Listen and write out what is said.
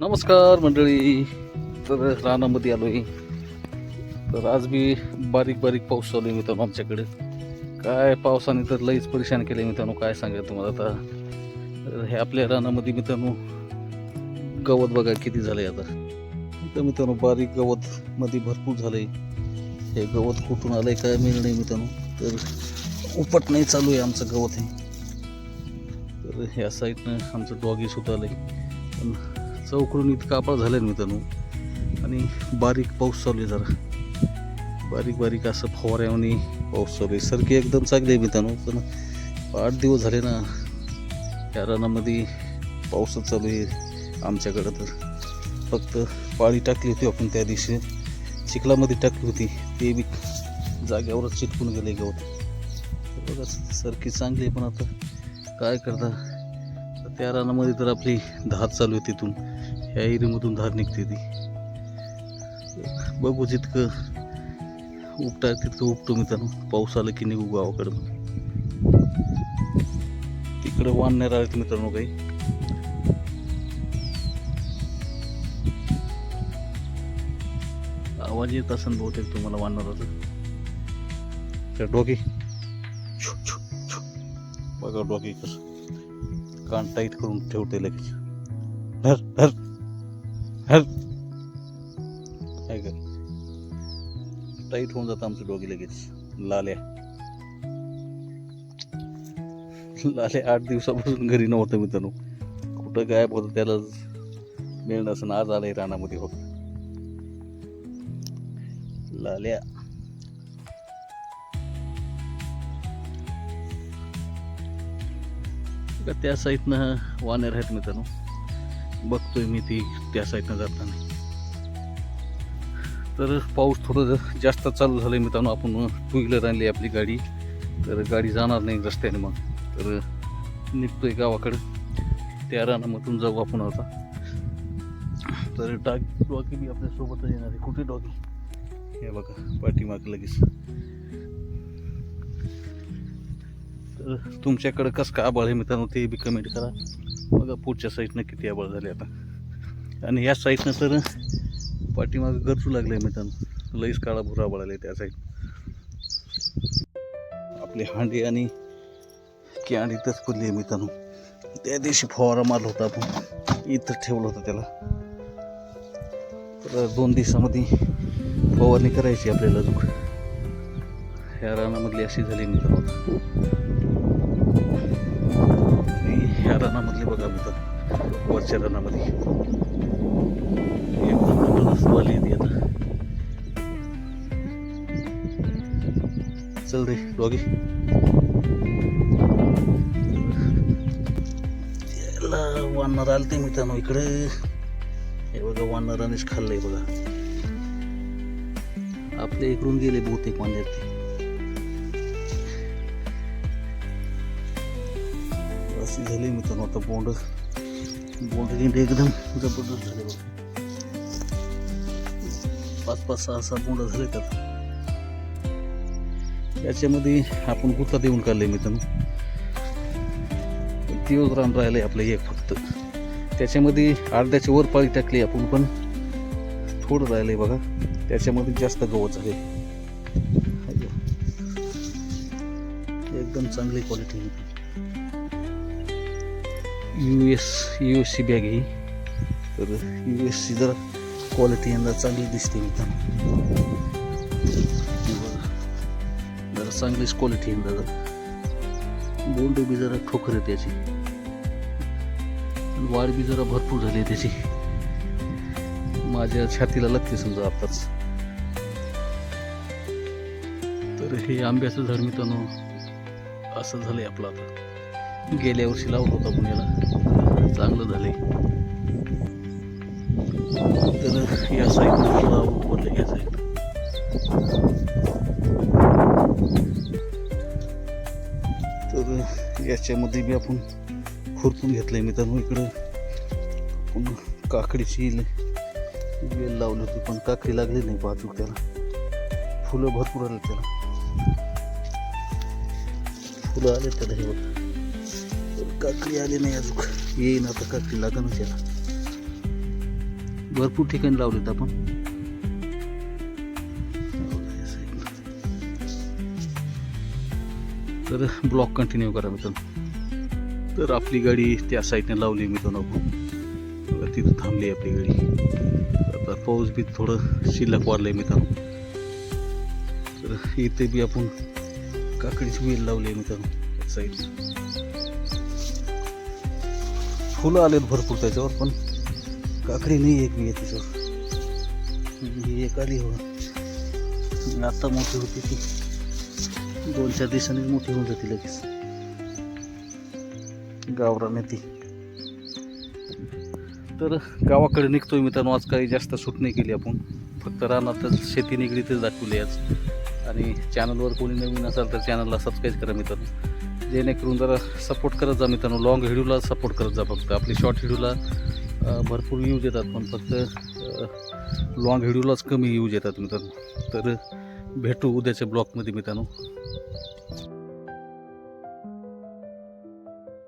नमस्कार मंडळी. तर रानामध्ये आलो आहे तर आज बी बारीक बारीक पाऊस चालू आहे मित्रांनो आमच्याकडे. काय पावसाने तर लईच परेशान केले मित्रांनो काय सांगा तुम्हाला आता. हे आपल्या रानामध्ये मित्रांनो गवत बघा किती झालंय आता. तर मित्रांनो बारीक गवत मध्ये भरपूर झालंय. हे गवत कुठून आलंय काय मिळलं नाही मित्रांनो. तर उपट नाही चालू आहे आमचं गवत हे. तर ह्या साईडनं आमचं डॉगी सुद्धा आलंय पण चौकडून इतका कापड झालं मित्रांनो. आणि बारीक पाऊस चालू आहे जरा. बारीक बारीक असं फवाऱ्याने पाऊस चालू आहे. सरकी एकदम चांगली आहे मित्रांनो. पण आठ दिवस झाले ना या रानामध्ये पाऊसच चालू आहे आमच्याकडं तर. फक्त पाळी टाकली होती आपण त्या दिवशी. चिखलामध्ये टाकली होती. ते बी जाग्यावरच चिटकून गेले गवत. बघा सरकी चांगली आहे पण आता काय करता? त्या रानामध्ये तर आपली धार चालू आहे तिथून. ह्या एरीमधून धार निघते ती. बघू जितकं उपटा तितकं उपटो मित्रांनो पाऊस आला की निघू गावाकडं. तिकडं वाढणार आहेत मित्रांनो काही. आवाज येत असेल बहुतेक तुम्हाला वाढणाराचं त्या डोकी. बघा डोकी कसं. कान टाईट करून ठेवते लगेच. धर धर धर. काय कर? टाईट होऊन जातं आमचं डोगी लगेच. लाल्या. लाल्या आठ दिवसापासून घरी नव्हतं मित्रांनो. कुठं गायब होतं त्याला मिळणं असं आज आलंय रानामध्ये होत लाल्या. का त्या साईडनं वानेर आहेत मित्रांनो. बघतोय मी ती त्या साईडनं जाताना. तर पाऊस थोडं जास्त चालू झालं मित्रांनो. आपण टू व्हीलर आणली आपली गाडी. तर गाडी जाणार नाही रस्त्याने मग. तर निघतोय गावाकडं. त्या रानामधून जाऊ आपण आता. तर डाग डॉगी बी आपल्यासोबतच येणार आहे. कुठे डॉगी? हे बघा पाठीमाग लगेच. तर तुमच्याकडं कसं का आबाळ आहे मित्रांनो? ते बी कमेंट करा. बघा पुढच्या साईडनं किती आबाळ झाले आता. आणि या साईडनं तर पाठीमागं गरजू लागले मित्रांनो. लईच काळा भुरा आबाळ आले त्या साईड आपले हांडे आणि कॅन इथंच पडली आहे मित्रांनो. त्या दिवशी फवारा मारला होता आपण. इथं ठेवलं होतं त्याला. तर दोन दिवसामध्ये फवारणी करायची आपल्याला अजून. ह्या रानामधली अशी झाली मित्रांनो. रानामधली बघा मित्रांनो वरच्या रानामध्ये एकदम जबरदस्त वाली येते आता. चल रे डॉगी याला वानर आलते मित्रांनो इकडे. हे बघा वानरानेच खाल्लंय बघा. आपल्या इकडून गेले बहुतेक वानर ते. अशी झाली मित्रांनो आता बोंड बोंड एकदम जबरदस्त झाले बघा. पाच पाच सहा सहा बोंड झाले त्यात याच्यामध्ये आपण गुत्ता देऊन काढले मित्रांनो. दिवस रान राहिले आपलं एक फक्त. त्याच्यामध्ये अर्ध्याची वर पाळी टाकली आपण पण. थोडं राहिले बघा. त्याच्यामध्ये जास्त गवत झाले. एकदम चांगली quality U S U S C bag ही तर यू एस सी जरा क्वालिटी यंदा चांगली दिसते मित्रांनो बघा. जरा चांगलीच क्वालिटी यंदा. जरा बोंड बी जरा ठोकर आहे त्याची. वाढ बी जरा भरपूर झाली आहे त्याची. माझ्या छातीला लागते समजा आताच. तर हे आंब्याचं झाड मित्रांनो असं झालंय आपलं आता. गेल्या वर्षी लावलं होता पुण्याला. चांगलं झालंय. तर या साईडला उतरलं या साईड तर याच्यामध्ये बी आपण खुरपून घेतलंय मित्रांनो इकडं. आपण काकडीची वेल लावली होती पण काकडी लागली नाही बाजूक त्याला. फुलं भरपूर आले त्याला. फुलं आले त्याला हे बघ. काकडी आली नाही अजून. येईन आता काकडी लागणच याला भरपूर ठिकाणी लावलेत आपण. तर ब्लॉक कंटिन्यू करा मित्रांनो. तर आपली गाडी त्या साईडने लावली मित्रांनो आपण तिथं थांबली आपली गाडी. आता पाऊस बी थोडं शिल्लक वाढलंय मित्रांनो. तर इथे बी आपण काकडीची वेल लावली आहे मित्रांनो साईड फुलं आलेत भरपूर त्याच्यावर पण काकडी नाही एक मी त्याच्यावर ही एक आली हो. आता मोठी होती ती. दोन चार दिवसांनी मोठी होऊन जाते लगेच. गावरान ती. तर गावाकडे निघतोय मित्रांनो आज काही जास्त सूट नाही केली आपण. फक्त रानातच शेती निगडीतच दाखवली आज. आणि चॅनलवर कोणी नवीन असाल तर चॅनलला सबस्क्राईब करा मित्रांनो. जेणेकरून जरा सपोर्ट करत जा मित्रांनो. लॉंग व्हिडिओला सपोर्ट करत जा फक्त. आपली शॉर्ट व्हिडिओला भरपूर यूज येतात पण फक्त लॉंग व्हिडिओलाच कमी यूज येतात मित्रांनो. तर भेटू उद्याच्या ब्लॉगमध्ये मित्रांनो.